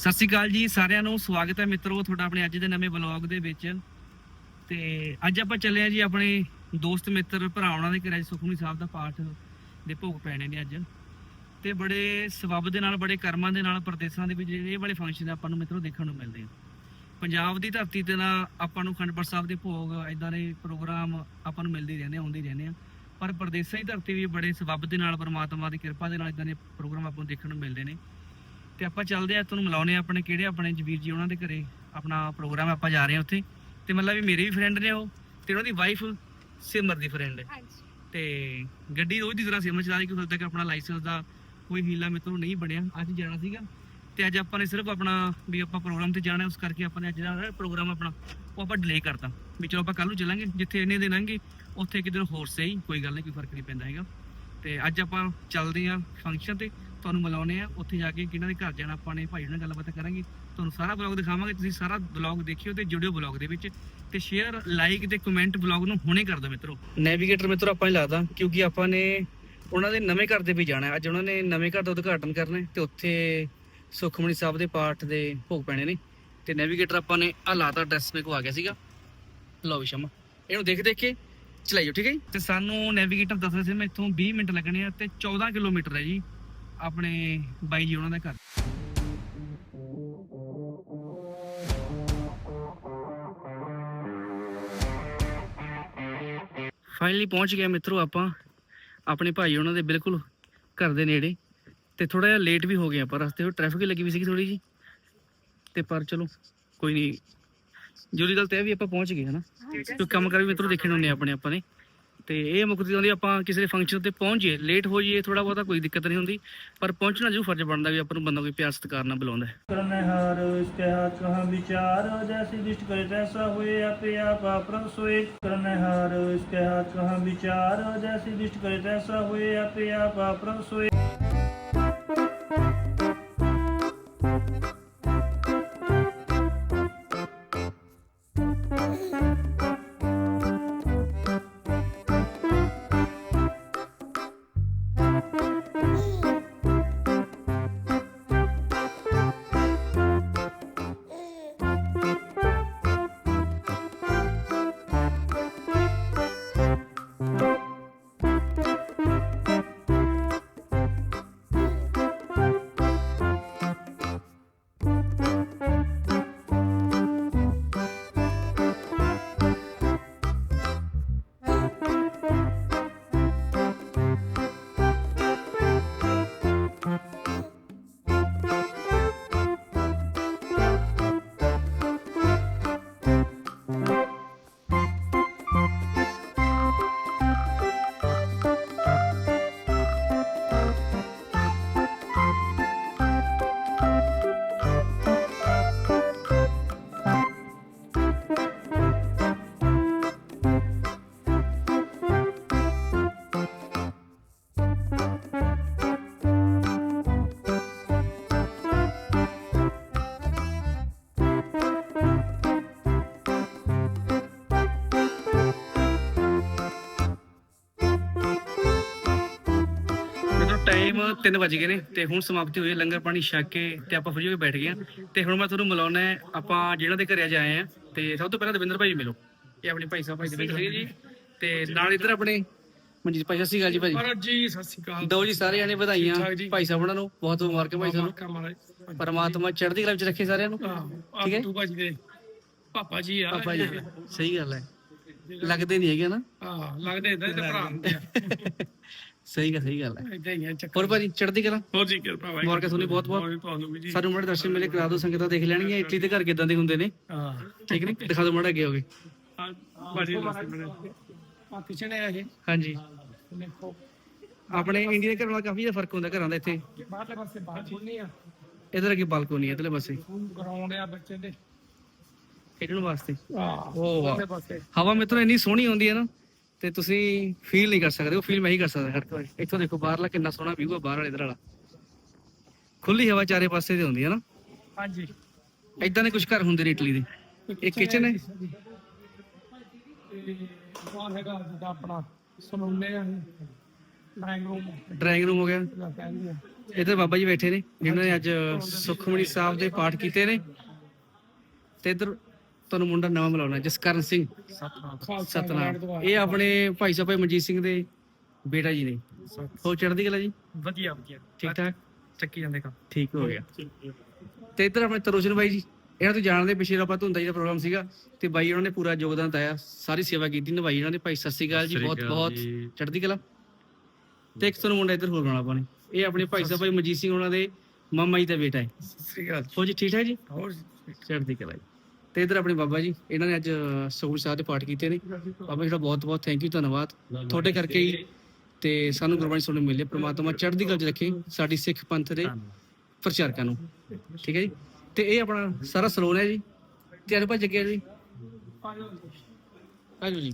ਸਤਿ ਸ਼੍ਰੀ ਅਕਾਲ ਜੀ, ਸਾਰਿਆਂ ਨੂੰ ਸਵਾਗਤ ਹੈ ਮਿੱਤਰੋ ਤੁਹਾਡਾ ਆਪਣੇ ਅੱਜ ਦੇ ਨਵੇਂ ਵਲੌਗ ਦੇ ਵਿੱਚ। ਤੇ ਅੱਜ ਆਪਾਂ ਚੱਲੇ ਆ ਜੀ ਆਪਣੇ ਦੋਸਤ ਮਿੱਤਰ ਭਰਾ ਉਹਨਾਂ ਦੇ ਘਰੇ ਸੁਖਮਨੀ ਸਾਹਿਬ ਦਾ ਪਾਠ ਦੇ ਭੋਗ ਪੈਣੇ ਨੇ ਅੱਜ। ਤੇ ਬੜੇ ਸਬੱਬ ਦੇ ਨਾਲ, ਬੜੇ ਕਰਮਾਂ ਦੇ ਨਾਲ, ਪ੍ਰਦੇਸ਼ਾਂ ਦੇ ਵਿੱਚ ਇਹ ਵਾਲੇ ਫੰਕਸ਼ਨ ਆਪਾਂ ਨੂੰ ਮਿੱਤਰੋ ਦੇਖਣ ਨੂੰ ਮਿਲਦੇ ਆ। ਪੰਜਾਬ ਦੀ ਧਰਤੀ ਤੇ ਨਾ ਆਪਾਂ ਨੂੰ ਖੰਡਪੁਰ ਸਾਹਿਬ ਦੇ ਭੋਗ ਇਦਾਂ ਦੇ ਪ੍ਰੋਗਰਾਮ ਆਪਾਂ ਨੂੰ ਮਿਲਦੇ ਰਹਿੰਦੇ ਆ, ਆਉਂਦੇ ਰਹਿੰਦੇ ਆ। ਪਰ ਪ੍ਰਦੇਸ਼ਾਂ ਦੀ ਧਰਤੀ ਵੀ ਬੜੇ ਸਬੱਬ ਦੇ ਨਾਲ, ਪਰਮਾਤਮਾ ਦੀ ਕਿਰਪਾ ਦੇ ਨਾਲ ਇਦਾਂ ਦੇ ਪ੍ਰੋਗਰਾਮ ਆਪਾਂ ਨੂੰ ਦੇਖਣ ਨੂੰ ਮਿਲਦੇ ਨੇ। ਤੇ ਆਪਾਂ ਚੱਲਦੇ ਆ ਤੁਹਾਨੂੰ ਮਿਲਾਉਨੇ ਆ ਆਪਣੇ ਕਿਹੜੇ ਆਪਣੇ ਜਵੀਰ ਜੀ ਉਹਨਾਂ ਦੇ ਘਰੇ ਆਪਣਾ ਪ੍ਰੋਗਰਾਮ ਆਪਾਂ ਜਾ ਰਹੇ ਆ ਉੱਥੇ। ਤੇ ਮਤਲਬ ਵੀ ਮੇਰੇ ਵੀ ਫਰੈਂਡ ਨੇ ਉਹ ਤੇ ਉਹਨਾਂ ਦੀ ਵਾਈਫ ਸਿਮਰ ਦੀ ਫਰੈਂਡ ਹੈ ਹਾਂਜੀ। ਤੇ ਗੱਡੀ ਉਹਦੀ ਤਰ੍ਹਾਂ ਸਿਮਰ ਚਲਾ ਰਹੀ ਕਿ ਉਦੋਂ ਤੱਕ ਆਪਣਾ ਲਾਇਸੈਂਸ ਦਾ ਕੋਈ ਹੀਲਾ ਮੇਰੇ ਨਹੀਂ ਬਣਿਆ ਅੱਜ ਜਾਣਾ ਸੀਗਾ। ਤੇ ਅੱਜ ਆਪਾਂ ਨੇ ਸਿਰਫ ਆਪਣਾ ਵੀ ਆਪਾਂ ਪ੍ਰੋਗਰਾਮ ਤੇ ਜਾਣਾ ਉਸ ਕਰਕੇ ਆਪਾਂ ਨੇ ਅੱਜ ਦਾ ਪ੍ਰੋਗਰਾਮ ਆਪਣਾ ਉਹ ਆਪਾਂ ਡਿਲੇ ਕਰਤਾ। ਵੀ ਚਲੋ ਆਪਾਂ ਕੱਲ ਨੂੰ ਚੱਲਾਂਗੇ ਜਿੱਥੇ ਇੰਨੇ ਦਿਨ ਲੰਘੇ ਉੱਥੇ ਦਿਨ ਹੋਰ ਸਹੀ ਕੋਈ ਗੱਲ ਨਹੀਂ ਕੋਈ ਫ਼ਰਕ ਨਹੀਂ ਪੈਂਦਾ ਹੈਗਾ। ਤੇ ਅੱਜ ਆਪਾਂ ਚੱਲਦੇ ਆਂ ਫੰਕਸ਼ਨ ਤੇ ਤੁਹਾਨੂੰ ਮਿਲਾਉਨੇ ਆ। ਉੱਥੇ ਜਾ ਕੇ ਕਿਹਨਾਂ ਦੇ ਘਰ ਜਾਣਾ ਆਪਾਂ ਨੇ ਭਾਈ ਨਾਲ ਗੱਲਬਾਤ ਕਰਾਂਗੇ। ਤੁਹਾਨੂੰ ਸਾਰਾ ਬਲੌਗ ਦਿਖਾਵਾਂਗੇ। ਤੁਸੀਂ ਸਾਰਾ ਬਲੌਗ ਦੇਖਿਓ ਤੇ ਜੁੜਿਓ ਬਲੌਗ ਦੇ ਵਿੱਚ ਤੇ ਸ਼ੇਅਰ ਲਾਈਕ ਤੇ ਕਮੈਂਟ ਬਲੌਗ ਨੂੰ ਹੁਣੇ ਕਰ ਦਿਓ ਮਿੱਤਰੋ। ਨੈਵੀਗੇਟਰ ਮਿੱਤਰੋ ਆਪਾਂ ਹੀ ਲੱਗਦਾ ਕਿਉਂਕਿ ਆਪਾਂ ਨੇ ਉਹਨਾਂ ਦੇ ਨਵੇਂ ਘਰ ਦੇ ਵੀ ਜਾਣਾ। ਅੱਜ ਉਹਨਾਂ ਨੇ ਨਵੇਂ ਘਰ ਦਾ ਉਦਘਾਟਨ ਕਰਨਾ ਤੇ ਉੱਥੇ ਸੁਖਮਨੀ ਸਾਹਿਬ ਦੇ ਪਾਠ ਦੇ ਭੋਗ ਪੈਣੇ ਨੇ। ਤੇ ਨੈਵੀਗੇਟਰ ਆਪਾਂ ਨੇ ਆ ਲਾਤਾ ਐਡਰੈਸ ਮੇ ਕੋ ਆ ਗਿਆ ਸੀਗਾ। ਲਓ ਸ਼ਮਾ। ਇਹਨੂੰ ਦੇਖ ਦੇਖ ਕੇ ਚਲਾਈਓ ਠੀਕ ਹੈ ਤੇ ਸਾਨੂੰ ਨੈਵੀਗੇਟਰ ਦੱਸ ਰਿਹਾ ਸੀ ਮੈਂ ਇੱਥੋਂ 20 ਮਿੰਟ ਲੱਗਣੇ ਆ ਤੇ 14 ਕਿਲੋਮੀਟਰ ਹੈ ਜੀ। ਆਪਣੇ ਬਾਈ ਜੀ ਉਹਨਾਂ ਦਾ ਘਰ। ਫਾਈਨਲੀ ਪਹੁੰਚ ਗਏ ਮਿੱਤਰੋ ਆਪਾਂ। ਆਪਣੇ ਭਾਈ ਉਹਨਾਂ ਦੇ ਬਿਲਕੁਲ ਘਰ ਦੇ ਨੇੜੇ। ਤੇ ਥੋੜਾ ਜਿਹਾ ਲੇਟ ਵੀ ਹੋ ਗਏ ਆਪਾਂ। ਰਸਤੇ ਵਿੱਚ ਟ੍ਰੈਫਿਕ ਲੱਗੀ ਵੀ ਸੀਗੀ ਥੋੜੀ ਜੀ ਤੇ ਪਰ ਚਲੋ ਕੋਈ ਨਹੀਂ। ਜੁਰੀ ਗੱਲ ਤੇ ਵੀ ਆਪਾਂ ਪਹੁੰਚ ਗਏ ਹਨਾ? ਕਿਉਂਕਿ ਕੰਮ ਕਰ ਵੀ ਮਿੱਤਰੋ ਦੇਖਣ ਆ ਆਪਣੇ ਆਪਾਂ ਨੇ। ਤੇ ਇਹ ਮੁਕਤੀ ਆਉਂਦੀ ਆਪਾਂ ਕਿਸੇ ਫੰਕਸ਼ਨ ਤੇ ਪਹੁੰਚ ਜਾਈਏ ਲੇਟ ਹੋ ਜਾਈਏ ਥੋੜਾ ਬਹੁਤਾ ਕੋਈ ਦਿੱਕਤ ਨਹੀਂ ਹੁੰਦੀ, ਪਰ ਪਹੁੰਚਣਾ ਜੋ ਫਰਜ਼ ਬਣਦਾ ਵੀ ਆਪਾਂ ਨੂੰ ਬੰਦਾ ਕੋਈ ਪਿਆਰ ਸਤਿਕਾਰ ਨਾਲ ਬੁਲਾਉਂਦਾ ਕਰਨੇ ਹਾਰ ਇਸ਼ਤਿਹਾਰ ਕਹਾਂ ਵਿਚਾਰ, ਜੈਸੀ ਦਿਸ਼ਟ ਕਰੇ ਤੈਸਾ ਹੋਏ, ਆਪੇ ਆਪ ਆਪਰਮ ਸੋਏ। ਕਰਨੇ ਹਾਰ ਇਸ਼ਤਿਹਾਰ ਕਹਾਂ ਵਿਚਾਰ, ਜੈਸੀ ਦਿਸ਼ਟ ਕਰੇ ਤੈਸਾ ਹੋਏ, ਆਪੇ ਆਪ ਟਾਈਮ 3 ਵਜ ਗਏ ਨੇ ਤੇ ਹੁਣ ਸਮਾਪਤੀ ਹੋਈ ਹੈ ਲੰਗਰ ਪਾਣੀ ਛਕ ਕੇ ਤੇ ਆਪਾਂ ਫਰੀ ਹੋ ਕੇ ਬੈਠ ਗਏ ਹਾਂ। ਤੇ ਹੁਣ ਮੈਂ ਤੁਹਾਨੂੰ ਮਿਲਾਉਣਾ ਹੈ ਆਪਾਂ ਜਿਹੜਾ ਦੇ ਘਰੇ ਅੱਜ ਆਏ ਆ ਤੇ ਸਭ ਤੋਂ ਪਹਿਲਾਂ ਦਵਿੰਦਰ ਭਾਈ ਮਿਲੋ। ਇਹ ਆਪਣੇ ਭਾਈ ਸਾਹਿਬ ਭਾਈ ਦਵਿੰਦਰ ਸਿੰਘ ਜੀ। ਤੇ ਨਾਲ ਇੱਧਰ ਆਪਣੇ ਮਨਜੀਤ ਭਾਈ ਸਤਿ ਸ਼੍ਰੀ ਅਕਾਲ ਜੀ ਭਾਈ। ਮਹਾਰਾਜ ਜੀ ਸਤਿ ਸ਼੍ਰੀ ਅਕਾਲ। ਦੋ ਜੀ ਸਾਰੇ ਜਾਣੇ ਵਧਾਈਆਂ। ਭਾਈ ਸਾਹਿਬ ਉਹਨਾਂ ਨੂੰ ਬਹੁਤ ਬਹੁਤ ਮੁਬਾਰਕਾਂ ਭਾਈ ਸਾਹਿਬ ਨੂੰ। ਪਰਮਾਤਮਾ ਚੜ੍ਹਦੀ ਕਲਾ ਵਿੱਚ ਰੱਖੇ ਸਾਰਿਆਂ ਨੂੰ। ਠੀਕ ਹੈ। ਭਾਜੀ ਦੇ ਪਾਪਾ ਜੀ ਆ। ਪਾਪਾ ਜੀ ਸਹੀ ਗੱਲ ਹੈ। ਲੱਗਦੇ ਨਹੀਂ ਹੈਗੇ ਨਾ। ਹਾਂ ਲੱਗਦੇ ਇਦਾਂ ਤੇ ਭਰਾ ਹੁੰਦੇ ਆ। ਸਹੀ ਗੱਲ ਸਹੀ ਗੱਲ ਹੈ। ਇਦਾਂ ਹੀ ਆ ਚੱਕਰ ਹੋਰ ਭਾਜੀ ਚੜ੍ਹਦੀ ਕਲਾ? ਹੋਰ ਜੀ ਕਿਰਪਾ ਭਾਈ ਮੁਬਾਰਕਾਂ ਤੁਹਾਨੂੰ ਬਹੁਤ ਬਹੁਤ। ਤੁਹਾਨੂੰ ਵੀ ਜੀ। ਸਾਨੂੰ ਮਾੜੇ ਦਰਸ਼ਨ ਮੇਲੇ ਕਰਾ ਦਿਓ ਸੰਗਤਾਂ ਦੇਖ ਲੈਣਗੀਆਂ ਇਟਲੀ ਦੇ ਘਰ ਕਿਦਾਂ ਦੇ ਹੁੰਦੇ ਨੇ। ਹਾਂ। ਠੀਕ ਨੇ? ਦਿਖਾ ਦਿਓ ਮਾੜਾ ਅੱਗੇ ਹੋਗੇ ਆਹ ਬੜੀ ਲੱਗੀ ਮੇਰੇ ਆ ਕਿਚਨ ਹੈ ਇਹ। ਹਾਂਜੀ। ਦੇਖੋ। ਆਪਣੇ ਇੰਡੀਆ ਦੇ ਘਰਾਂ ਨਾਲ ਕਾਫੀ ਜ਼ਿਆਦਾ ਫ਼ਰਕ ਹੁੰਦਾ ਘਰਾਂ ਦਾ ਇੱਥੇ। ਬਾਹਰਲੇ ਪਾਸੇ ਬਾਹਰ ਖੁੱਲਣੀ ਆ। ਇਧਰ ਅੱਗੇ ਬਾਲਕੋਨੀ ਹੈ ਇਧਰਲੇ ਪਾਸੇ। ਗਰਾਊਂਡ ਆ ਬੱਚੇ ਦੇ। ਖੇਡਣ ਵਾਸਤੇ। ਆਹ ਉਹ ਵਾਹ। ਪਾਸੇ। ਹਵਾ ਮਿੱਤਰੋ ਇੰਨੀ ਸੋਹਣੀ ਆਉਂਦੀ ਹੈ ਨਾ। ਤੇ ਤੁਸੀਂ ਫੀਲ ਨਹੀਂ ਕਰ ਸਕਦੇ ਉਹ ਫੀਲ ਮੈਂ ਹੀ ਕਰ ਸਕਦਾ ਹਰ ਕੋਈ ਇੱਥੋਂ ਦੇਖੋ ਬਾਹਰਲਾ ਕਿੰਨਾ ਸੋਹਣਾ ਵਿਊ ਆ ਬਾਹਰ ਵਾਲੇ ਇਧਰ ਵਾਲਾ। ਖੁੱਲੀ ਹਵਾ ਚਾਰੇ ਪਾਸੇ ਤੇ ਹੁੰਦੀ ਹੈ ਨਾ। ਹਾਂਜੀ। ਇਦਾਂ ਦੇ ਕੁਝ ਘਰ ਹੁੰਦੇ ਨੇ ਇਟਲੀ ਦੇ। ਇਹ ਕਿਚਨ ਹੈ? ਤੇ ਬਾਹਰ ਹੈਗਾ ਜਿੱਦਾਂ ਆਪਣਾ ਸਲੂਨੇ ਆ ਡਰਾਇੰਗ ਰੂਮ। ਡਰਾਇੰਗ ਰੂਮ ਹੋ ਗਿਆ। ਇੱਧਰ ਬਾਬਾ ਜੀ ਬੈਠੇ ਨੇ ਜਿਨ੍ਹਾਂ ਨੇ ਅੱਜ ਸੁਖਮਨੀ ਸਾਹਿਬ ਦੇ ਪਾਠ ਕੀਤੇ ਨੇ। ਤੇ ਇੱਧਰ ਤੁਹਾਨੂੰ ਮੁੰਡਾ ਨਵਾਂ ਮਿਲਾਉਣਾ ਜਸਕਰਨ ਸਿੰਘ। ਸਤਨਾਮ। ਇਹ ਆਪਣੇ ਭਾਈ ਸਾਹਿਬ ਭਾਈ ਮਨਜੀਤ ਸਿੰਘ ਦੇ ਬੇਟਾ ਜੀ ਨੇ। ਹੋ ਚੜ੍ਹਦੀ ਕਲਾ ਜੀ? ਵਧੀਆ ਵਧੀਆ। ਠੀਕ ਠਾਕ? ਚੱਕੀ ਜਾਂਦੇ ਕੰਮ। ਠੀਕ ਹੋ ਗਿਆ। ਤੇ ਇੱਧਰ ਆਪਣੇ ਤਰੋਸ਼ਨ ਬਾਈ ਜੀ ਇਹਨਾਂ ਤੋਂ ਜਾਣਦੇ ਪਿਛੇ ਆਪਾਂ ਧੁੰਦਾ ਜਿਹੜਾ ਪ੍ਰੋਗਰਾਮ ਸੀਗਾ ਤੇ ਬਾਈ ਉਹਨਾਂ ਨੇ ਪੂਰਾ ਯੋਗਦਾਨ ਦਿੱਤਾ ਸਾਰੀ ਸੇਵਾ ਕੀਤੀ ਨਿਭਾਈ ਇਹਨਾਂ ਨੇ। ਭਾਈ ਸਤਿ ਸ੍ਰੀ ਅਕਾਲ ਜੀ ਬਹੁਤ ਬਹੁਤ ਚੜ੍ਹਦੀ ਕਲਾ। ਤੇ ਇੱਕ ਤੁਹਾਨੂੰ ਮੁੰਡਾ ਇੱਧਰ ਹੋਰ ਆਪਾਂ ਨੇ। ਇਹ ਆਪਣੇ ਭਾਈ ਸਾਹਿਬ ਭਾਈ ਮਨਜੀਤ ਸਿੰਘ ਉਹਨਾਂ ਦੇ ਮਾਮਾ ਜੀ ਦਾ ਬੇਟਾ ਹੈ। ਸ੍ਰੀ ਅਕਾਲ ਹੋ ਜੀ ਠੀਕ ਠਾਕ ਜੀ? ਹੋਰ ਚੜ੍ਹਦੀ ਕਲਾ ਜੀ। ਤੇ ਇੱਧਰ ਆਪਣੇ ਬਾਬਾ ਜੀ ਇਹਨਾਂ ਨੇ ਅੱਜ ਸੋਹਣ ਸਾਹਿਬ ਦੇ ਪਾਠ ਕੀਤੇ ਨੇ। ਬਾਬਾ ਜੀ ਦਾ ਬਹੁਤ ਬਹੁਤ ਥੈਂਕ ਯੂ ਧੰਨਵਾਦ। ਤੁਹਾਡੇ ਕਰਕੇ ਹੀ ਤੇ ਸਾਨੂੰ ਗੁਰਬਾਣੀ ਸੁਣਨ ਨੂੰ ਮਿਲੇ ਪ੍ਰਮਾਤਮਾ ਚੜ੍ਹਦੀ ਕਲਾ ਚ ਰੱਖੇ ਸਾਡੀ ਸਿੱਖ ਪੰਥ ਦੇ ਪ੍ਰਚਾਰਕਾਂ ਨੂੰ। ਠੀਕ ਹੈ ਜੀ? ਤੇ ਇਹ ਆਪਣਾ ਸਾਰਾ ਸਲੋਨ ਹੈ ਜੀ। ਤੇ ਅਰੇ ਭੱਜ ਗਿਆ ਜੀ। ਆਜੋ ਜੀ।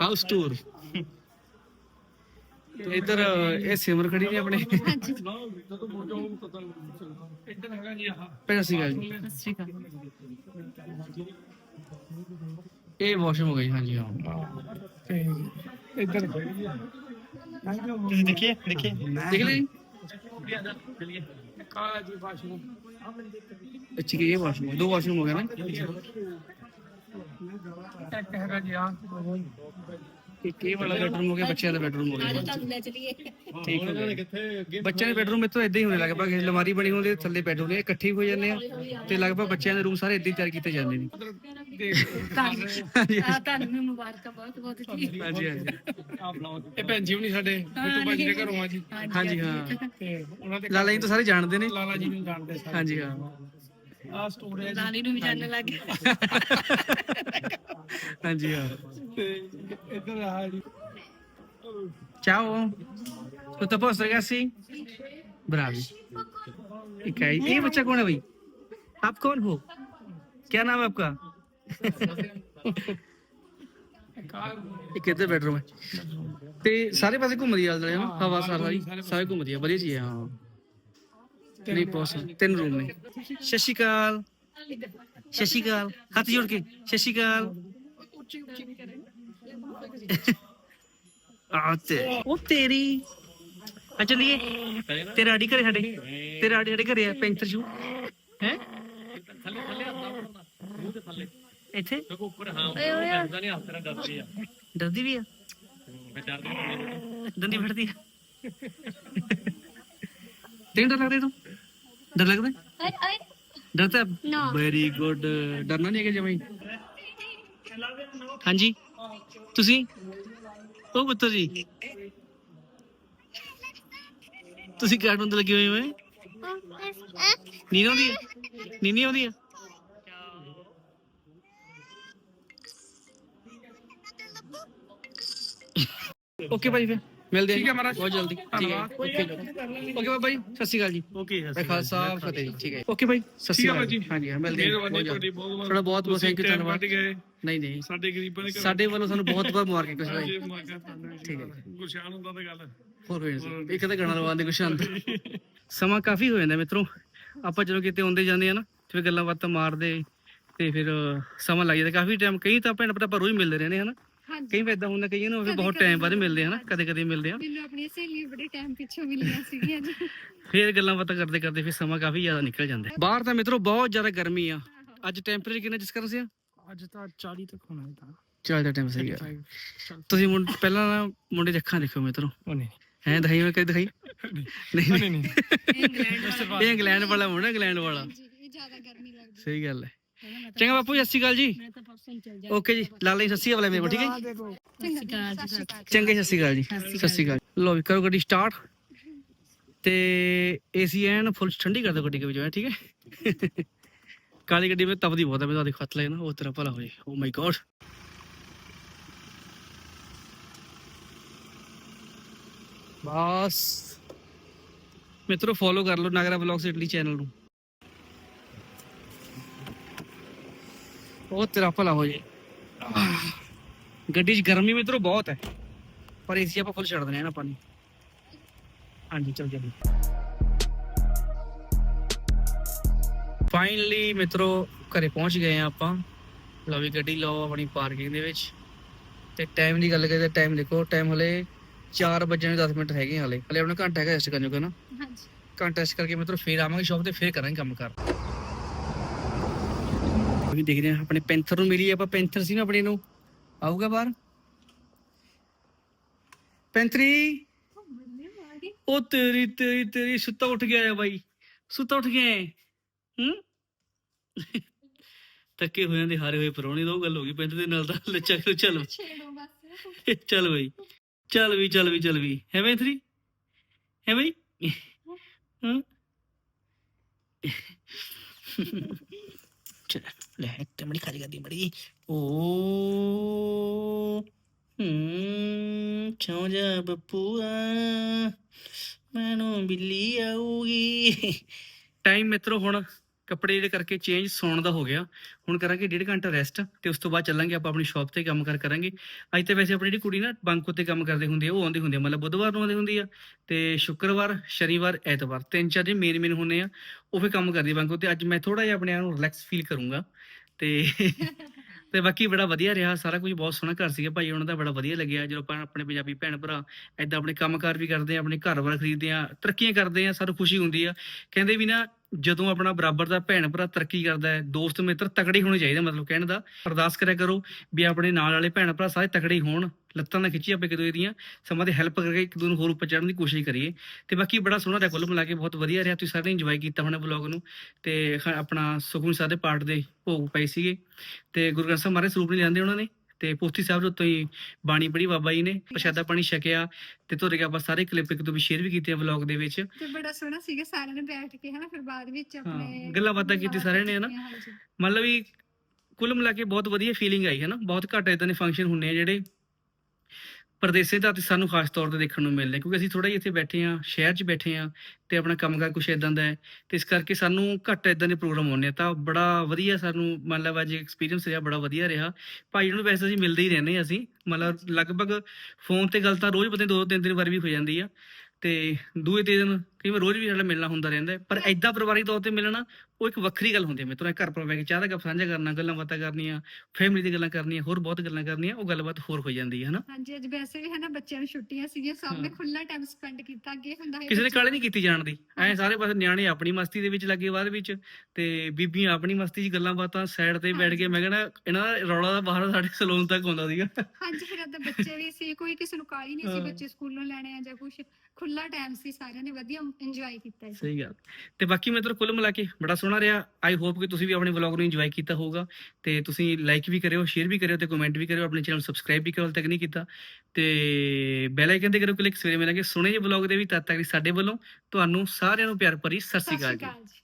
ਹਾਊਸ ਟੂਰ ਤੇ ਇੱਧਰ ਇਹ ਸਿਮਰ ਖੜੀ ਨੇ ਆਪਣੇ। ਇੱਧਰ ਹੈਗਾ ਜੀ ਆਹ। ਪਹਿਲਾਂ ਸੀਗਾ ਜੀ। ਇਹ ਵਾਸ਼ਰੂਮ ਹੋ ਗਈ ਹਾਂਜੀ ਹਾਂ। ਤੇ ਇੱਧਰ ਤੁਸੀਂ ਦੇਖੀਏ ਦੇਖੀਏ। ਦੇਖ ਲੈ ਜੀ। ਕਾਲਾ ਜੀ ਬਾਸ਼ਰੂ ਅੱਛੀ ਕਿ ਇਹ ਵਾਸ਼ਰੂਮ ਦੋ ਵਾਸ਼ਰੂਮ ਹੋ ਗਏ ਨਾ। ਇੱਕ ਹੈਗਾ ਜੀ ਆਹ। ਇੱਕ ਇਹ ਵਾਲਾ ਬੈਡਰੂਮ ਹੋ ਗਿਆ ਬੱਚਿਆਂ ਦਾ ਬੈਡਰੂਮ ਹੋ ਗਿਆ। ਤੁਹਾਨੂੰ ਲੈ ਚਲੀਏ। ਠੀਕ ਹੋ ਗਿਆ। ਬੱਚਿਆਂ ਦੇ ਬੈਡਰੂਮ ਇੱਥੋਂ ਇਦਾਂ ਹੀ ਹੋਣੇ ਲਗਭਗ ਇਹ ਅਲਮਾਰੀ ਬਣੀ ਹੁੰਦੀ ਹੈ, ਥੱਲੇ ਬੈਡਰੂਮ ਨੇ ਇਕੱਠੇ ਹੀ ਹੋ ਜਾਂਦੇ ਆ ਤੇ ਲਗਭਗ ਬੱਚਿਆਂ ਦੇ ਰੂਮ ਸਾਰੇ ਇਦਾਂ ਹੀ ਤਿਆਰ ਕੀਤੇ ਜਾਂਦੇ ਨੇ। ਆ ਤੁਹਾਨੂੰ ਵੀ ਮੁਬਾਰਕਾਂ ਬਹੁਤ ਬਹੁਤ ਜੀ। ਹਾਂਜੀ ਹਾਂਜੀ। ਇਹ ਭੈਣ ਜੀ ਵੀ ਨਹੀਂ ਸਾਡੇ ਬਿੱਟੂ ਬਾਜੀ ਦੇ ਘਰੋਂ ਆ ਜੀ। ਹਾਂਜੀ ਹਾਂ। ਤੇ ਉਹਨਾਂ ਦੇ ਲਾਲਾ ਜੀ ਤਾਂ ਸਾਰੇ ਜਾਣਦੇ ਨੇ। ਲਾਲਾ ਜੀ ਨੂੰ ਜਾਣਦੇ ਸਾਰੇ। ਹਾਂਜੀ ਹਾਂ। ਆਹ ਸਟੋਰ ਹੈ ਨਾਨੀ ਨੂੰ ਵੀ ਜਾਣਨ ਲੱਗ ਗਏ ਹਾਂਜੀ ਹਾਂ ਤੇ ਇੱਧਰ ਆ ਜੀ Ciao. Tutto a posto ragazzi? Bravi. ठीक है ये बच्चा कौन है भाई आप कौन हो क्या नाम है आपका ਇੱਕ ਇੱਧਰ ਬੈਡਰੂਮ ਹੈ ਤੇ ਸਾਰੇ ਪਾਸੇ ਘੁੰਮਦੀ ਆ ਜਲੇ ਹਵਾ ਸਾਰੀ ਸਾਰੇ ਘੁੰਮਦੀ ਆ ਵਧੀਆ ਚੀਜ਼ ਹੈ ਹਾਂ ਨਹੀਂ ਪੋਸ ਤਿੰਨ ਰੂਮ ਨੇ ਸਤਿ ਸ਼੍ਰੀ ਅਕਾਲ ਸਤਿ ਸ਼੍ਰੀ ਅਕਾਲ ਹੱਥ ਜੋੜ ਕੇ ਸਤਿ ਸ਼੍ਰੀ ਅਕਾਲ ਆ ਤੇ ਉਹ ਤੇਰੀ ਆ ਚਲੀਏ ਤੇਰਾ ਆਡੀ ਘਰੇ ਸਾਡੇ ਤੇਰਾ ਆਡੀ ਸਾਡੇ ਘਰੇ ਆ ਪੈਂਥਰ ਸ਼ੂ ਹੈ ਇੱਥੇ ਓਏ ਓਏ ਡਰਦੀ ਵੀ ਆ ਦੰਦੀ ਫੜਦੀ ਆ ਤੈਨੂੰ ਡਰ ਲੱਗਦਾ ਤੂੰ ਡਰ ਲੱਗਦਾ ਓਏ ਓਏ ਡਰਦਾ No. ਵੈਰੀ ਗੁੱਡ ਡਰਨਾ ਨਹੀਂ ਹੈਗਾ ਜਮਾਈ ਹਾਂਜੀ ਤੁਸੀਂ ਉਹ ਪੁੱਤਰ ਜੀ ਤੁਸੀਂ ਕਾਰਟੂਨ ਤੇ ਲੱਗੇ ਹੋਏ ਹੋਏ ਨੀਂਦ ਆਉਂਦੀ ਹੈ ਨੀਂਦ ਨਹੀਂ ਆਉਂਦੀ ਹੈ ਓਕੇ ਭਾਈ ਫਿਰ ਮਿਲਦੇ ਹਾਂ ਠੀਕ ਹੈ ਮਹਾਰਾਜ। ਬਹੁਤ ਜਲਦੀ। ਠੀਕ ਹੈ। ਓਕੇ ਓਕੇ ਬਾਬਾ ਜੀ ਸਤਿ ਸ਼੍ਰੀ ਅਕਾਲ ਜੀ। ਓਕੇ ਭਾਈ ਖਾਲਸਾ ਫਤਿਹ ਜੀ। ਠੀਕ ਹੈ ਓਕੇ ਭਾਈ ਸਤਿ ਸ਼੍ਰੀ ਅਕਾਲ ਭਾਜੀ। ਹਾਂਜੀ ਹਾਂ। ਮਿਲਦੇ ਹਾਂ ਤੁਹਾਡੀ। ਬਹੁਤ ਬਹੁਤ। ਥੈਂਕ ਯੂ ਧੰਨਵਾਦ। ਨਹੀਂ ਨਹੀਂ। ਸਾਡੇ ਗਰੀਬਾਂ ਦੇ ਸਾਡੇ ਵੱਲੋਂ ਸਾਨੂੰ ਬਹੁਤ ਬਹੁਤ ਮੁਬਾਰਕਾਂ ਕੁਛ ਜੇ। ਤੁਹਾਨੂੰ ਠੀਕ ਹੈ। ਗੁਰਸ਼ਾਨ ਹੁੰਦਾ ਤਾਂ ਗੱਲ। ਹੋਰ ਕੋਈ ਨਹੀਂ ਇੱਕ ਤਾਂ ਗਾਣਾ ਲਵਾਉਣ ਦੇ ਕੁਛ ਆਂਦਾ। ਸਮਾਂ ਕਾਫੀ ਹੋ ਜਾਂਦਾ ਮਿੱਤਰੋ। ਆਪਾਂ ਜਦੋਂ ਕਿਤੇ ਆਉਂਦੇ ਜਾਂਦੇ ਆ ਨਾ ਫਿਰ ਗੱਲਾਂ ਬਾਤਾਂ ਮਾਰਦੇ ਤੇ ਫਿਰ ਸਮਾਂ ਲੱਗ ਜਾਂਦਾ ਕਾਫੀ ਟਾਈਮ ਕਈ ਤਾਂ ਭੈਣ ਭਰਾ ਆਪਾਂ ਰੋਜ਼ ਮਿਲਦੇ ਰਹਿੰਦੇ ਹਨਾ ਹਾਂਜੀ। ਕਈ ਵਾਰ ਇਦਾਂ ਹੁੰਦਾ ਕਈ ਨੂੰ ਫਿਰ ਬਹੁਤ ਟਾਈਮ ਬਾਅਦ ਮਿਲਦੇ ਹਨਾ ਕਦੇ ਕਦੇ ਮਿਲਦੇ ਆ ਮੈਨੂੰ ਆਪਣੀ ਸਹੇਲੀ ਬੜੇ ਟਾਈਮ ਪਿੱਛੋਂ ਮਿਲੀਆਂ ਸੀਗੀਆਂ ਜੀ। ਫਿਰ ਗੱਲਾਂ ਬਾਤਾਂ ਕਰਦੇ ਕਰਦੇ ਫਿਰ ਸਮਾਂ ਕਾਫੀ ਜ਼ਿਆਦਾ ਨਿਕਲ ਜਾਂਦਾ ਹੈ। ਬਾਹਰ ਤਾਂ ਮਿੱਤਰੋ ਬਹੁਤ ਜ਼ਿਆਦਾ ਗਰਮੀ ਆ। ਅੱਜ ਟੈਂਪਰੇਚਰ ਕਿੰਨਾ ਜਿਸ ਕਰਨ ਸੀ? ਅੱਜ ਤਾਂ 40 ਤੱਕ ਹੋਣਾ ਤਾਂ। ਚੱਲ ਦਾ ਟਾਈਮ ਸਹੀ ਆ। ਤੁਸੀਂ ਮੁੰਡੇ ਪਹਿਲਾਂ ਨਾ ਮੁੰਡੇ ਦੀ ਅੱਖਾਂ ਦੇਖੋ ਮਿੱਤਰੋ। ਉਹ ਨਹੀਂ। ਹੈ ਦਿਖਾਈ ਮੈਂ ਕਦੇ ਦਿਖਾਈ? ਨਹੀਂ। ਨਹੀਂ ਨਹੀਂ। ਇੰਗਲੈਂਡ ਇਹ ਇੰਗਲੈਂਡ ਵਾਲਾ ਮੁੰਡਾ ਇੰਗਲੈਂਡ ਵਾਲਾ। ਜੀ ਇਹ ਜ਼ਿਆਦਾ ਗਰਮੀ ਲੱਗਦੀ ਸਹੀ ਗੱਲ ਹੈ। ਚੰਗਾ ਬਾਪੂ ਜੀ, ਸਤਿ ਸ਼੍ਰੀ ਅਕਾਲ ਜੀ। ਮੈਂ ਤਾਂ ਪਰਸੋਂ ਹੀ ਚੱਲ ਜਾ ਓਕੇ ਜੀ ਲਾਲਾ ਜੀ ਸਤਿ ਸ਼੍ਰੀ ਅਕਾਲ ਮੇਰੇ ਕੋਲ ਠੀਕ ਹੈ ਜੀ? ਚੰਗਾ ਜੀ ਸਤਿ ਸ਼੍ਰੀ ਅਕਾਲ ਚੰਗੇ ਸਤਿ ਸ਼੍ਰੀ ਅਕਾਲ ਜੀ ਸਤਿ ਸ਼੍ਰੀ ਅਕਾਲ। ਲੋ ਵੀ ਕਰੋ ਗੱਡੀ ਸਟਾਰਟ ਤੇ ਏਸੀ ਐਨ ਫੁੱਲ ਠੰਡੀ ਕਰ ਦਿਓ ਗੱਡੀ ਦੇ ਵਿੱਚ ਐਂ, ਠੀਕ ਹੈ? ਕਾਲੀ ਗੱਡੀ ਵਿੱਚ ਤਪਦੀ ਬਹੁਤ ਹੈ ਮੈਂ ਤੁਹਾਡੇ ਹੱਥ ਲਾਏ ਨਾ ਉਹ ਤੇਰਾ ਭਲਾ ਹੋਏ ਓ ਮਾਈ ਗॉड ਬਸ। ਮਿੱਤਰੋ ਫੋਲੋ ਕਰ ਲਓ ਨਾਗਰਾ ਵਲੌਗਸ ਇਟਲੀ ਚੈਨਲ ਨੂੰ। ਉਹ ਤੇਰਾ ਭਲਾ ਹੋ ਜੇ। ਗੱਡੀ 'ਚ ਗਰਮੀ ਮਿੱਤਰੋ ਬਹੁਤ ਹੈ। ਪਰ ਏਸੀ ਆਪਾਂ ਫੁੱਲ ਛੱਡ ਦਿੰਦੇ ਆ ਨਾ ਨੇ। ਹਾਂਜੀ ਚਲ ਜਲਦੀ ਫਾਈਨਲੀ ਮਿੱਤਰੋ ਘਰੇ ਪਹੁੰਚ ਗਏ ਆ ਆਪਾਂ। ਲਓ ਵੀ ਗੱਡੀ ਲਾਓ ਆਪਣੀ ਪਾਰਕਿੰਗ ਦੇ ਵਿੱਚ। ਤੇ ਟਾਈਮ ਦੀ ਗੱਲ ਕਰੀਏ ਤਾਂ ਟਾਈਮ ਦੇਖੋ ਟਾਈਮ ਹਲੇ 4 ਵਜੇ ਨੂੰ 10 ਮਿੰਟ ਹੈਗੇ ਹਲੇ। ਹਲੇ ਆਪਣਾ ਘੰਟਾ ਹੈਗਾ ਰੈਸਟ ਕਰਨ ਜੋਗਾ ਨਾ। ਹਾਂਜੀ। ਘੰਟਾ ਰੈਸਟ ਕਰਕੇ ਮਿੱਤਰੋ ਫੇਰ ਆਵਾਂਗੇ ਸ਼ਾਪ ਤੇ ਫੇਰ ਕਰਾਂਗੇ ਕੰਮ ਕਰ। ਵੀ ਦੇਖਦੇ ਆ ਆਪਣੇ ਪੈਂਥਰ ਨੂੰ ਮਿਲੀ ਆਪਾਂ। ਪੈਂਥਰ ਸੀ ਨਾ ਆਪਣੇ ਨੂੰ। ਆਊਗਾ ਬਾਹਰ। ਪੈਂਥਰੀ। ਉਹ ਤੇਰੀ ਤੇਰੀ ਤੇਰੀ ਸੁੱਤਾ ਉੱਠ ਗਿਆ ਹੈ ਬਾਈ। ਸੁੱਤਾ ਉੱਠ ਗਿਆ ਹੂੰ? ਤੱਕੇ ਹੋਇਆਂ ਦੇ ਹਾਰੇ ਹੋਏ ਪਰੋਣੇ ਦਾ ਗੱਲ ਹੋ ਗਈ। ਪੈਂਥਰ ਦੇ ਨਾਲ ਤਾਂ ਲੱਚਾ ਕਰੋ ਚੱਲ ਛੇੜੋ ਚੱਲ ਬਈ। ਚੱਲ ਵੀ ਚੱਲ ਵੀ ਚੱਲ ਵੀ ਹੈ ਪੈਂਥਰੀ? ਹੈ ਬਈ? ਹਾਂ? ਚੱਲ ਲੈ ਤੇ ਮੜੀ ਖਾਲੀ ਕਰਦੀ ਮੜੀ। ਓ ਹੂੰ ਜਾ ਬੱਪੂਆ ਮੈਨੂੰ ਬਿੱਲੀ ਆਊਗੀ? ਟਾਈਮ ਮਿੱਤਰੋ, ਹੁਣ ਕੱਪੜੇ ਜਿਹੜੇ ਕਰਕੇ ਚੇਂਜ ਸੌਣ ਦਾ ਹੋ ਗਿਆ। ਹੁਣ ਕਰਾਂਗੇ ਡੇਢ ਘੰਟਾ ਰੈਸਟ ਤੇ ਉਸ ਤੋਂ ਬਾਅਦ ਚੱਲਾਂਗੇ ਆਪਾਂ ਆਪਣੀ ਸ਼ਾਪ ਤੇ ਕੰਮ ਕਰ ਕਰਾਂਗੇ। ਅੱਜ ਤੇ ਵੈਸੇ ਆਪਣੀ ਜਿਹੜੀ ਕੁੜੀ ਨਾ ਬੰਕ ਉੱਤੇ ਕੰਮ ਕਰਦੇ ਹੁੰਦੇ ਆ ਉਹ ਆਉਂਦੀ ਹੁੰਦੀ ਆ। ਮਤਲਬ ਬੁੱਧਵਾਰ ਨੂੰ ਆਉਂਦੀ ਹੁੰਦੀ ਆ ਤੇ ਸ਼ੁੱਕਰਵਾਰ ਸ਼ਨੀਵਾਰ ਐਤਵਾਰ ਤਿੰਨ ਚਾਰ ਦਿਨ ਮੇਨ ਮੇਨ ਹੁੰਦੇ ਆ। ਉਹ ਫੇ ਕੰਮ ਕਰਦੀ ਬੰਕ ਉੱਤੇ। ਅੱਜ ਮੈਂ ਥੋੜਾ ਜਿਹਾ ਆਪਣੇ ਆਪ ਨੂੰ ਰਿਲੈਕਸ ਫੀਲ ਕਰੂੰਗਾ ਤੇ ਤੇ ਬਾਕੀ ਬੜਾ ਵਧੀਆ ਰਿਹਾ। ਸਾਰਾ ਕੁਝ ਬਹੁਤ ਸੋਹਣਾ ਘਰ ਸੀਗਾ ਭਾਈ ਉਹਨਾਂ ਦਾ ਬੜਾ ਵਧੀਆ ਲੱਗਿਆ। ਜਦੋਂ ਆਪਾਂ ਆਪਣੇ ਪੰਜਾਬੀ ਭੈਣ ਭਰਾ ਐਦਾਂ ਆਪਣੇ ਕੰਮਕਾਰ ਵੀ ਕਰਦੇ ਆ ਆਪਣੇ ਘਰ-ਬਾਰ ਖਰੀਦਦੇ ਆ ਤਰੱਕੀਆਂ ਕਰਦੇ ਆ ਸਾਨੂੰ ਖੁਸ਼ੀ ਹੁੰਦੀ ਆ। ਕਹਿੰਦੇ ਵੀ ਨਾ ਜਦੋਂ ਆਪਣਾ ਬਰਾਬਰ ਦਾ ਭੈਣ ਭਰਾ ਤਰੱਕੀ ਕਰਦਾ ਹੈ, ਦੋਸਤ ਮਿੱਤਰ ਤਕੜੇ ਹੋਣੇ ਚਾਹੀਦੇ ਮਤਲਬ ਕਹਿਣ ਦਾ। ਅਰਦਾਸ ਕਰਿਆ ਕਰੋ ਵੀ ਆਪਣੇ ਨਾਲ ਵਾਲੇ ਭੈਣ ਭਰਾ ਸਾਰੇ ਤਕੜੇ ਹੋਣ, ਲੱਤਾਂ ਨਾਲ ਖਿੱਚੀ ਆਪੇ ਦੂਜੇ ਦੀਆਂ ਸਮਾਂ ਦੇ ਹੈਲਪ ਕਰਕੇ ਇੱਕ ਦੂਜੇ ਨੂੰ ਹੋਰ ਉੱਪਰ ਚੜ੍ਹਨ ਦੀ ਕੋਸ਼ਿਸ਼ ਕਰੀਏ। ਤੇ ਬਾਕੀ ਬੜਾ ਸੋਹਣਾ ਰਿਹਾ ਕੁੱਲ ਮਿਲਾ ਕੇ ਬਹੁਤ ਵਧੀਆ ਰਿਹਾ, ਤੁਸੀਂ ਸਾਰੇ ਇੰਜੋਏ ਕੀਤਾ ਹੋਣਾ ਵਲੌਗ ਨੂੰ। ਤੇ ਆਪਣਾ ਸੁਖਮਨੀ ਸਾਹਿਬ ਦੇ ਪਾਠ ਦੇ ਭੋਗ ਪਏ ਸੀਗੇ। ਤੇ ਗੁਰੂ ਗ੍ਰੰਥ ਸਾਹਿਬ ਮਹਾਰਾਜ ਸਰੂਪ ਨਹੀਂ ਲੈਂਦੇ ਉਹਨਾਂ ਨੇ। ਤੇ ਪੋਥੀ ਸਾਹਿਬ ਉੱਤੋਂ ਹੀ ਬਾਣੀ ਪੜ੍ਹੀ ਬਾਬਾ ਜੀ ਨੇ ਪ੍ਰਸ਼ਾਦਾ ਪਾਣੀ ਛਕਿਆ ਤੇ ਤੁਹਾਡੇ ਆਪਾਂ ਸਾਰੇ ਕਲਿੱਪ ਇੱਕ ਦੋ ਵੀ ਸ਼ੇਅਰ ਵੀ ਕੀਤੇ ਆ ਵਲੌਗ ਦੇ ਵਿੱਚ ਤੇ ਬੜਾ ਸੋਹਣਾ ਸੀਗਾ ਸਾਰਿਆਂ ਨੇ ਬੈਠ ਕੇ ਹਨਾ ਫਿਰ ਬਾਅਦ ਵਿੱਚ ਆਪਣੇ ਗੱਲਾਂ ਬਾਤਾਂ ਕੀਤੀ ਸਾਰਿਆਂ ਨੇ, ਹਨਾ? ਮਤਲਬ ਵੀ ਕੁੱਲ ਮਿਲਾ ਕੇ ਬਹੁਤ ਵਧੀਆ ਫੀਲਿੰਗ ਆਈ ਹੈ ਨਾ ਬਹੁਤ ਘੱਟ ਇਦਾਂ ਦੇ ਫੰਕਸ਼ਨ ਹੁੰਦੇ ਆ ਜਿਹੜੇ ਪਰਦੇਸੇ ਦਾ ਤੇ ਸਾਨੂੰ ਖਾਸ ਤੌਰ ਤੇ ਦੇਖਣ ਨੂੰ ਮਿਲਦੇ ਕਿਉਂਕਿ ਅਸੀਂ ਥੋੜਾ ਜਿਹਾ ਇੱਥੇ ਬੈਠੇ ਆ ਸ਼ਹਿਰ 'ਚ ਬੈਠੇ ਆ ਤੇ ਆਪਣਾ ਕੰਮਕਾਰ ਕੁਛ ਇਦਾਂ ਦਾ ਹੈ ਤੇ ਇਸ ਕਰਕੇ ਸਾਨੂੰ ਘੱਟ ਇਦਾਂ ਦੇ ਪ੍ਰੋਗਰਾਮ ਆਉਂਦੇ ਆ, ਤਾਂ ਬੜਾ ਵਧੀਆ ਸਾਨੂੰ ਮਤਲਬ ਅੱਜ ਐਕਸਪੀਰੀਅੰਸ ਰਿਹਾ, ਬੜਾ ਵਧੀਆ ਰਿਹਾ। ਭਾਈ ਨੂੰ ਵੈਸੇ ਅਸੀਂ ਮਿਲਦੇ ਹੀ ਰਹਿੰਦੇ ਹਾਂ ਅਸੀਂ ਮਤਲਬ ਲਗਭਗ ਫੋਨ ਤੇ ਗੱਲ ਤਾਂ ਰੋਜ਼ ਪਤਾ ਦੋ ਤਿੰਨ ਦਿਨ ਵਾਰ ਵੀ ਹੋ ਜਾਂਦੀ ਆ ਤੇ ਦੂਏ ਤੀਏ ਦਿਨ ਵਾਰ ਰੋਜ਼ ਵੀ ਸਾਡਾ ਮਿਲਣਾ ਹੁੰਦਾ ਰਹਿੰਦਾ। ਪਰ ਐਦਾਂ ਪਰਿਵਾਰਿਕ ਤੌਰ ਤੇ ਮਿਲਣਾ ਉਹ ਇੱਕ ਵੱਖਰੀ ਗੱਲ ਹੁੰਦੀ ਹੈ ਮੇਰੇ ਤੋਂ ਘਰ ਪਰ ਬੈ ਕੇ ਚਾਹ ਦਾ ਕੱਪ ਸਾਂਝਾ ਕਰਨਾ ਗੱਲਾਂ ਬਾਤਾਂ ਕਰਨੀਆਂ ਫੈਮਿਲੀ ਦੀ ਗੱਲਾਂ ਕਰਨੀਆਂ ਹੋਰ ਬਹੁਤ ਗੱਲਾਂ ਕਰਨੀਆਂ ਉਹ ਗੱਲਬਾਤ ਹੋਰ ਹੋ ਜਾਂਦੀ ਹੈ ਹਨਾ ਹਾਂਜੀ ਅੱਜ ਵੈਸੇ ਵੀ ਹਨਾ ਬੱਚਿਆਂ ਨੂੰ ਛੁੱਟੀਆਂ ਸੀਗੀਆਂ ਸਭ ਨੇ। ਖੁੱਲਾ ਟਾਈਮ ਸਪੈਂਡ ਕੀਤਾ ਅੱਗੇ ਹੁੰਦਾ ਹੈ ਕਿਸੇ ਨੇ ਕਾਲੇ ਨਹੀਂ ਕੀਤੀ ਜਾਣ ਦੀ ਐ ਸਾਰੇ ਪਾਸੇ ਨਿਆਣੇ ਆਪਣੀ ਮਸਤੀ ਦੇ ਵਿੱਚ ਲੱਗੇ ਬਾਅਦ ਵਿੱਚ ਤੇ ਬੀਬੀਆਂ ਆਪਣੀ ਮਸਤੀ 'ਚ ਗੱਲਾਂ ਬਾਤਾਂ ਸਾਈਡ ਤੇ ਬੈਠ ਕੇ ਮੈਂ ਕਹਿੰਦਾ ਇਹਨਾਂ ਦਾ ਰੌਲਾ ਦਾ ਬਾਹਰ ਸਾਡੇ ਸਲੂਨ ਤੱਕ ਆਉਂਦਾ ਸੀਗਾ ਹਾਂਜੀ ਫਿਰ ਏਦਾਂ ਬੱਚੇ ਵੀ ਸੀ ਕੋਈ ਕਿਸੇ ਨੂੰ ਕਾਲੀ ਨਹੀਂ ਸੀ। ਬੱਚੇ ਸਕੂਲੋਂ ਲੈਣੇ ਆ ਜਾਂ ਕੁਝ ਖੁੱਲਾ ਟਾਈਮ ਸੀ ਸਾਰਿਆਂ ਨੇ ਵਧੀਆ ਇੰਜੋਏ ਕੀਤਾ ਜੀ। ਸਹੀ ਗੱਲ। ਤੇ ਬਾਕੀ ਮਿੱਤਰ ਕੁੱਲ ਮਿਲਾ ਕੇ ਬੜਾ ਸੋਹਣਾ ਰਿਹਾ। ਆਈ ਹੋਪ ਕਿ ਤੁਸੀਂ ਵੀ ਆਪਣੇ ਵਲੌਗ ਨੂੰ ਇੰਜੋਏ ਕੀਤਾ ਹੋਊਗਾ। ਤੇ ਤੁਸੀਂ ਲਾਈਕ ਵੀ ਕਰਿਓ ਸ਼ੇਅਰ ਵੀ ਕਰਿਓ ਤੇ ਕਮੈਂਟ ਵੀ ਕਰਿਓ। ਆਪਣੇ ਚੈਨਲ ਸਬਸਕ੍ਰਾਈਬ ਵੀ ਕਰੋ ਹਾਲੇ ਤੱਕ ਨਹੀਂ ਕੀਤਾ। ਤੇ ਬੈਲ ਆਈਕਨ ਤੇ ਕਰੋ ਕਲਿੱਕ ਸਵੇਰੇ ਮਿਲਾਂਗੇ ਸੋਹਣੇ ਜਿਹੇ ਵਲੌਗ ਦੇ ਵੀ ਤਦ ਤੱਕ ਲਈ ਸਾਡੇ ਵੱਲੋਂ। ਤੁਹਾਨੂੰ ਸਾਰਿਆਂ ਨੂੰ ਪਿਆਰ ਭਰੀ ਸਤਿ ਸ਼੍ਰੀ ਅਕਾਲ ਜੀ।